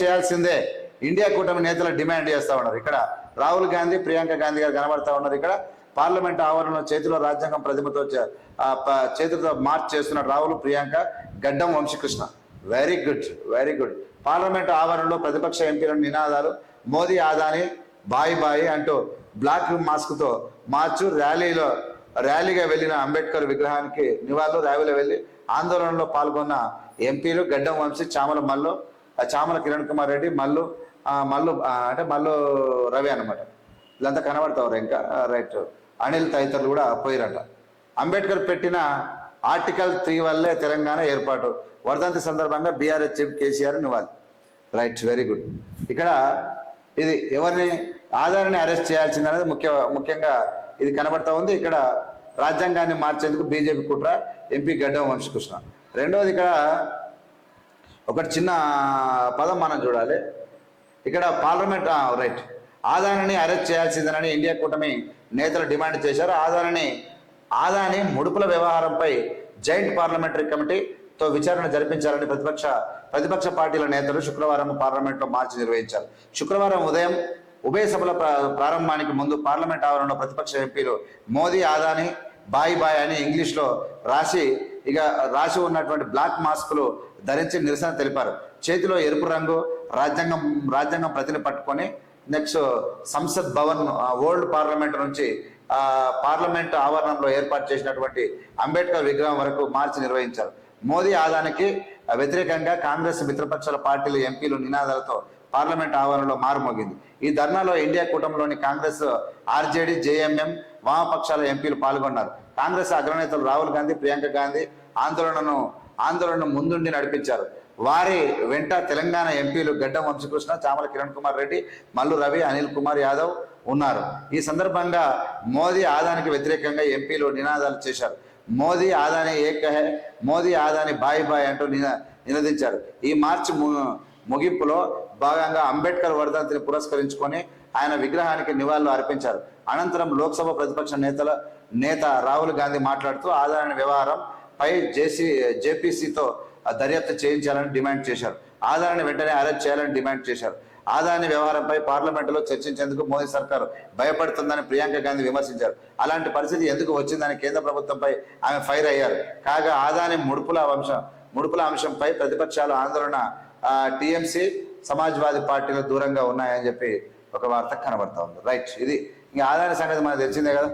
చేయాల్సిందే. ఇండియా కూటమి నేతలు డిమాండ్ చేస్తా ఉన్నారు. ఇక్కడ రాహుల్ గాంధీ ప్రియాంక గాంధీ గారు కనబడతా ఉన్నారు. ఇక్కడ పార్లమెంట్ ఆవరణలో చేతిలో రాజ్యాంగం ప్రతిమతో చేతితో మార్చ్ చేస్తున్న Rahul Priyanka Gaddam Vamsikrishna. Very good very good parliament ఆవరణలో ప్రతిపక్ష ఎంపీల నినాదాలు మోదీ ఆదాని బాయ్ బాయ్ అంటూ బ్లాక్ మాస్క్తో మార్చు ర్యాలీలో ర్యాలీగా వెళ్ళిన అంబేద్కర్ విగ్రహానికి నివాళులు ర్యాలీలో వెళ్ళి ఆందోళనలో పాల్గొన్న ఎంపీలు గడ్డం వంశీ చామల మల్లు చామల కిరణ్ కుమార్ రెడ్డి మల్లు మల్లు అంటే మల్లు రవి అన్నమాట. వీళ్ళంతా కనబడతారు ఇంకా రైట్. అనిల్ తదితరులు కూడా పోయిరంట. అంబేద్కర్ పెట్టిన ఆర్టికల్ త్రీ వల్లే తెలంగాణ ఏర్పాటు. వర్ధంతి సందర్భంగా బీఆర్ఎస్ చీఫ్ కేసీఆర్ నివాళి. Right very good. ఇక్కడ ఇది ఎవరిని ఆధారాన్ని అరెస్ట్ చేయాల్సింది అనేది ముఖ్య ముఖ్యంగా ఇది కనబడతా ఉంది. ఇక్కడ రాజ్యాంగాన్ని మార్చేందుకు బీజేపీ కుట్ర ఎంపీ గడ్డం వంశకృష్ణ. రెండవది ఇక్కడ ఒకటి చిన్న పదం మనం చూడాలి. ఇక్కడ పార్లమెంట్ ఆ, రైట్ ఆదానిని అరెస్ట్ చేయాల్సిందేనని ఇండియా కూటమి నేతలు డిమాండ్ చేశారు. ఆదానిని ఆదాని ముడుపుల వ్యవహారంపై జాయింట్ పార్లమెంటరీ కమిటీతో విచారణ జరిపించాలని ప్రతిపక్ష ప్రతిపక్ష పార్టీల నేతలు శుక్రవారం పార్లమెంట్లో మార్చి నిర్వహించారు. శుక్రవారం ఉదయం ఉభయ సభల ప్రారంభానికి ముందు పార్లమెంట్ ఆవరణలో ప్రతిపక్ష ఎంపీలు మోదీ ఆదాని బాయ్ బాయ్ అని ఇంగ్లీష్లో రాసి ఇక రాసి ఉన్నటువంటి బ్లాక్ మాస్కులు ధరించి నిరసన తెలిపారు. చేతిలో ఎరుపు రంగు రాజ్యాంగం రాజ్యాంగం ప్రతిని పట్టుకొని next Sansad Bhavan old parliament నుంచి పార్లమెంట్ ఆవరణంలో ఏర్పాటు చేసినటువంటి అంబేద్కర్ విగ్రహం వరకు మార్చి నిర్వహించారు. మోదీ ఆదానికి వ్యతిరేకంగా కాంగ్రెస్ మిత్రపక్షాల పార్టీల ఎంపీలు నినాదాలతో పార్లమెంట్ ఆవరణలో మారుమోగింది. ఈ ధర్నాలో ఇండియా కూటమిలోని కాంగ్రెస్ ఆర్జేడీ జేఎంఎం వామపక్షాల ఎంపీలు పాల్గొన్నారు. కాంగ్రెస్ అగ్రనేతలు రాహుల్ గాంధీ ప్రియాంక గాంధీ ఆందోళనను ఆందోళనను ముందుండి నడిపించారు. వారి వెంట తెలంగాణ ఎంపీలు గడ్డం వంశకృష్ణ చామల కిరణ్ కుమార్ రెడ్డి మల్లు రవి అనిల్ కుమార్ యాదవ్ ఉన్నారు. ఈ సందర్భంగా మోదీ ఆదానికి వ్యతిరేకంగా ఎంపీలు నినాదాలు చేశారు. మోదీ ఆదాని ఏక మోదీ ఆదాని బాయ్ బాయ్ అంటూ నిన నినదించారు ఈ మార్చి ముగింపులో భాగంగా అంబేద్కర్ వర్ధంతిని పురస్కరించుకొని ఆయన విగ్రహానికి నివాళులు అర్పించారు. అనంతరం లోక్సభ ప్రతిపక్ష నేతల నేత రాహుల్ గాంధీ మాట్లాడుతూ ఆదాని వ్యవహారం పై జేసీ జేపీసీతో దర్యాప్తు చేయించాలని డిమాండ్ చేశారు. ఆదాయాన్ని వెంటనే అరెస్ట్ చేయాలని డిమాండ్ చేశారు. ఆదాని వ్యవహారంపై పార్లమెంటులో చర్చించేందుకు మోదీ సర్కారు భయపడుతుందని ప్రియాంక గాంధీ విమర్శించారు. అలాంటి పరిస్థితి ఎందుకు వచ్చిందని కేంద్ర ప్రభుత్వంపై ఆమె ఫైర్ అయ్యారు. కాగా ఆదాని ముడుపుల అంశం ముడుపుల అంశంపై ప్రతిపక్షాలు ఆందోళన టీఎంసీ సమాజ్వాదీ పార్టీలు దూరంగా ఉన్నాయని చెప్పి ఒక వార్త కనబడతా ఉంది. రైట్ ఇది ఇంకా ఆదాని సంగతి మనకు తెలిసిందే కదా.